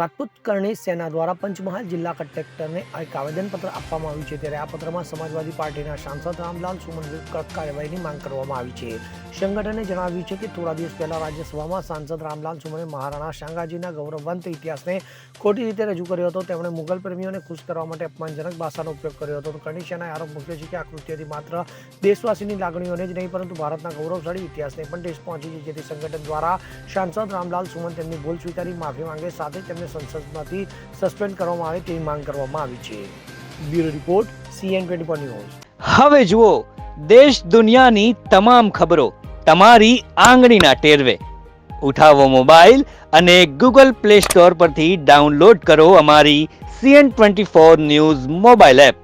રાજપૂત કરણી સેના દ્વારા પંચમહાલ જિલ્લા કલેક્ટરને એક આવેદનપત્ર આપવામાં આવ્યું છે. ત્યારે આ પત્રમાં સમાજવાદી પાર્ટીના સાંસદ રામલાલ સુમન કાર્યવાહીની માંગ કરવામાં આવી છે. સંગઠને જણાવ્યું છે કે થોડા દિવસ પહેલા રાજ્યસભામાં સાંસદ રામલાલ સુમને મહારાણા શાંગાજીના ગૌરવવંત ઇતિહાસને ખોટી રીતે રજૂ કર્યો હતો. તેમણે મુગલ પ્રેમીઓને ખુશ કરવા માટે અપમાનજનક ભાષાનો ઉપયોગ કર્યો હતો. કરણી સેનાએ આરોપ મૂક્યો છે કે આ કૃત્યથી માત્ર દેશવાસીની લાગણીઓને જ નહીં, પરંતુ ભારતના ગૌરવશાળી ઇતિહાસને પણ ઠેસ પહોંચી છે. જેથી સંગઠન દ્વારા સાંસદ રામલાલ સુમન તેમની ભૂલ સ્વીકારી, માફી માંગે. સાથે તેમને સંસદમાંથી સસ્પેન્ડ કરવામાં આવે તેવી માંગ કરવામાં આવી છે. Bureau report CN twenty news. હવે જુઓ, દેશ દુનિયાની તમામ ખબરો તમારી આંગળીના ટેરવે. ઉઠાવો મોબાઈલ અને ગૂગલ પ્લે સ્ટોર પરથી ડાઉનલોડ કરો અમારી CN twenty four news mobile app.